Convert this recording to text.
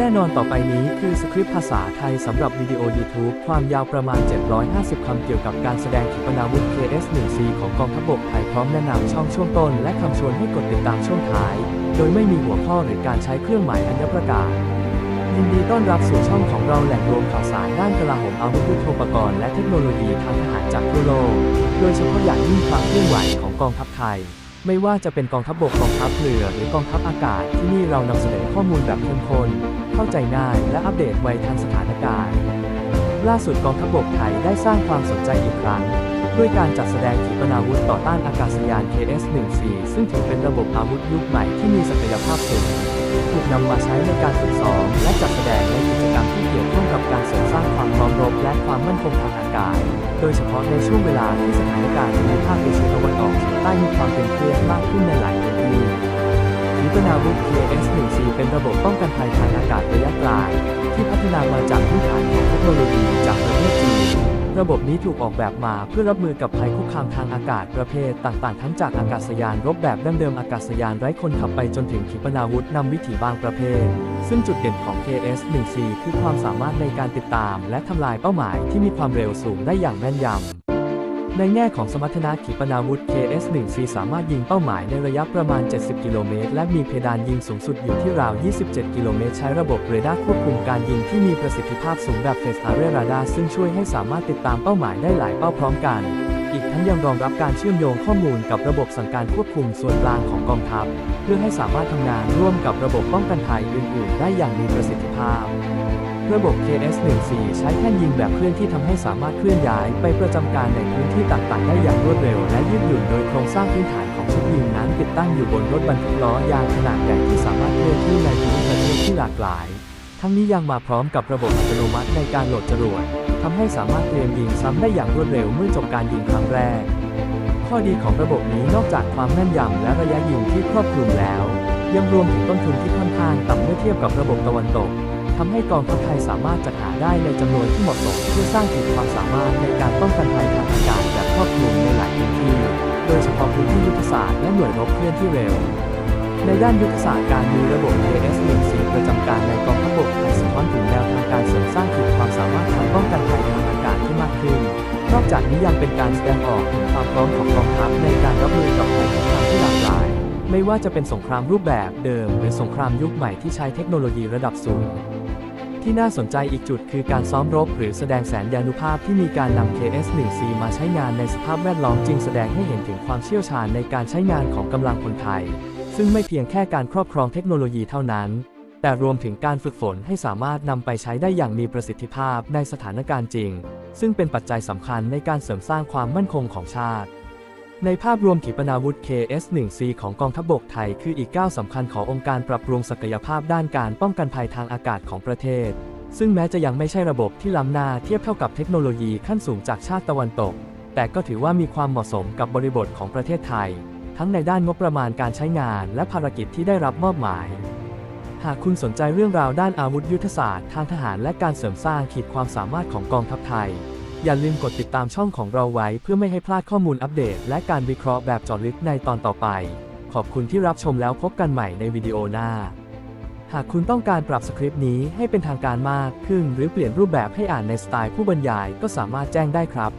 แน่นอนต่อไปนี้คือสคริปต์ภาษาไทยสำหรับวิดีโอ YouTube ความยาวประมาณ 750 คำเกี่ยวกับการแสดงขีปนาวุธ KS-1C ของกองทัพบกไทยพร้อมแนะนำช่องช่วงต้น และคำชวนให้กดติดตามช่วงท้าย โดยไม่มีหัวข้อหรือการใช้เครื่องหมายอัญประกาศ ยินดีต้อนรับสู่ช่องของเราแหล่งรวมข่าวสารด้านกลาโหมอาวุธยุทโธปกรณ์และเทคโนโลยีทางทหารจากทั่วโลก โดยเฉพาะอย่างยิ่งความเคลื่อนไหวของกองทัพไทย ไม่ว่าจะเป็นกองทัพบกกองทัพเรือ หรือกองทัพอากาศที่นี่เรานำเสนอข้อมูลแบบเข้มข้นเข้าใจง่าย และอัปเดตไวทันสถานการณ์ ล่าสุดกองทัพบกไทยได้สร้างความสนใจอีกครั้ง ด้วยการจัดแสดงขีปนาวุธต่อต้านอากาศยาน KS-1C ซึ่งถือเป็นระบบอาวุธยุคใหม่ที่มีศักยภาพสูงถูกนำมาใช้ในการฝึกซ้อมและจัดแสดงในกิจกรรมที่ มั่นคงทางอากาศ โดยเฉพาะในช่วงเวลาที่สถานการณ์มีภาคเอเชียตะวันออกเฉียงใต้มีความเป็นเครียดมากขึ้นในหลายพื้นที่ยุทธนาวุธ KS-1C เป็นระบบป้องกันภัยทางอากาศระยะไกลที่พัฒนามาจากพื้นฐานของเทคโนโลยีจากประเทศจีน ระบบนี้ถูกออกแบบมาเพื่อรับมือกับภัยคุกคามทางอากาศประเภทต่างๆ ทั้งจากอากาศยานรบแบบดั้งเดิมอากาศยานไร้คนขับไปจนถึงขีปนาวุธนำวิถีบางประเภท ซึ่งจุดเด่นของ KS-1C คือความสามารถในการติดตาม และทำลายเป้าหมายที่มีความเร็วสูงได้อย่างแม่นยำ ในแง่ของสมรรถนะขีปนาวุธ KS-1C สามารถยิงเป้าหมายในระยะประมาณ 70 กิโลเมตร และมีเพดานยิงสูงสุดอยู่ที่ราว 27 กิโลเมตร ใช้ระบบเรดาร์ควบคุมการยิงที่มีประสิทธิภาพสูงแบบ Phase Array Radar ซึ่งช่วยให้สามารถติดตามเป้าหมายได้หลายเป้าพร้อมกัน อีกทั้งยังรองรับการเชื่อมโยงข้อมูลกับระบบสั่งการควบคุมส่วนกลางของกองทัพ เพื่อให้สามารถทำงานร่วมกับระบบป้องกันภัยอื่น ๆ ได้อย่างมีประสิทธิภาพ ระบบ KS-1C ใช้แท่นยิงแบบเคลื่อนที่ทำให้สามารถเคลื่อนย้ายไปประจำการในพื้นที่ต่าง ๆ ได้อย่างรวดเร็ว และยืดหยุ่นโดยโครงสร้างพื้นฐานของชุดยิงนั้นติดตั้งอยู่บนรถบรรทุกล้อยางขนาดใหญ่ที่สามารถเคลื่อนที่ในภูมิประเทศที่หลากหลาย ทั้งนี้ยังมาพร้อมกับระบบอัตโนมัติในการโหลดจรวดทำให้สามารถเตรียมยิงซ้ำได้อย่างรวดเร็วเมื่อจบการยิงครั้งแรก ข้อดีของระบบนี้นอกจากความแม่นยำและระยะยิงที่ครอบคลุมแล้ว ยังรวมถึงต้นทุนที่ค่อนข้างต่ำเมื่อเทียบกับระบบตะวันตกทำให้กองทัพไทยสามารถจัดหาได้ในจำนวนที่เหมาะสมเพื่อสร้างขีดความสามารถในการป้องกันภัยทางอากาศแบบครอบคลุมในหลายพื้นที่ โดยเฉพาะพื้นที่ยุทธศาสตร์และหน่วยรบเคลื่อนที่เร็ว ในด้านยุทธศาสตร์การมีระบบ KS-1C ประจำการในกองทัพบกไทยสะท้อนถึงแนวทางการเสริมสร้างขีดความสามารถทางป้องกันภัยทางอากาศที่มากขึ้น นอกจากนี้ยังเป็นการแสดงออกถึงความพร้อมของกองทัพในการรับมือกับภัยคุกคามที่หลากหลาย ไม่ว่าจะเป็นสงครามรูปแบบเดิม หรือสงครามยุคใหม่ที่ใช้เทคโนโลยีระดับสูงที่น่าสนใจอีกจุดคือการซ้อมรบหรือแสดงแสนยานุภาพที่มีการนำ KS-1C มาใช้งานในสภาพแวดล้อมจริงแสดงให้เห็นถึงความเชี่ยวชาญในการใช้งานของกำลังคนไทย ซึ่งไม่เพียงแค่การครอบครองเทคโนโลยีเท่านั้น แต่รวมถึงการฝึกฝนให้สามารถนำไปใช้ได้อย่างมีประสิทธิภาพในสถานการณ์จริง ซึ่งเป็นปัจจัยสำคัญในการเสริมสร้างความมั่นคงของชาติ ในภาพรวมขีปนาวุธ KS-1C ของกองทัพบกไทย คืออีกก้าวสำคัญขององค์การปรับปรุงศักยภาพด้านการป้องกันภัยทางอากาศของประเทศ ซึ่งแม้จะยังไม่ใช่ระบบที่ล้ำหน้าเทียบเท่ากับเทคโนโลยีขั้นสูงจากชาติตะวันตก แต่ก็ถือว่ามีความเหมาะสมกับบริบทของประเทศไทย ทั้งในด้านงบประมาณการใช้งานและภารกิจที่ได้รับมอบหมาย หากคุณสนใจเรื่องราวด้านอาวุธยุทธศาสตร์ทางทหารและการเสริมสร้างขีดความสามารถของกองทัพไทย อย่าลืมกดติดตามช่องของเราไว้เพื่อไม่ให้พลาดข้อมูลอัปเดต และการวิเคราะห์แบบจาะลึกในตอนต่อไป ขอบคุณที่รับชมแล้วพบกันใหม่ในวิดีโอหน้า หากคุณต้องการปรับสคริปต์นี้ให้เป็นทางการมากขึ้น หรือเปลี่ยนรูปแบบให้อ่านในสไตล์ผู้บรรยายก็สามารถแจ้งได้ครับ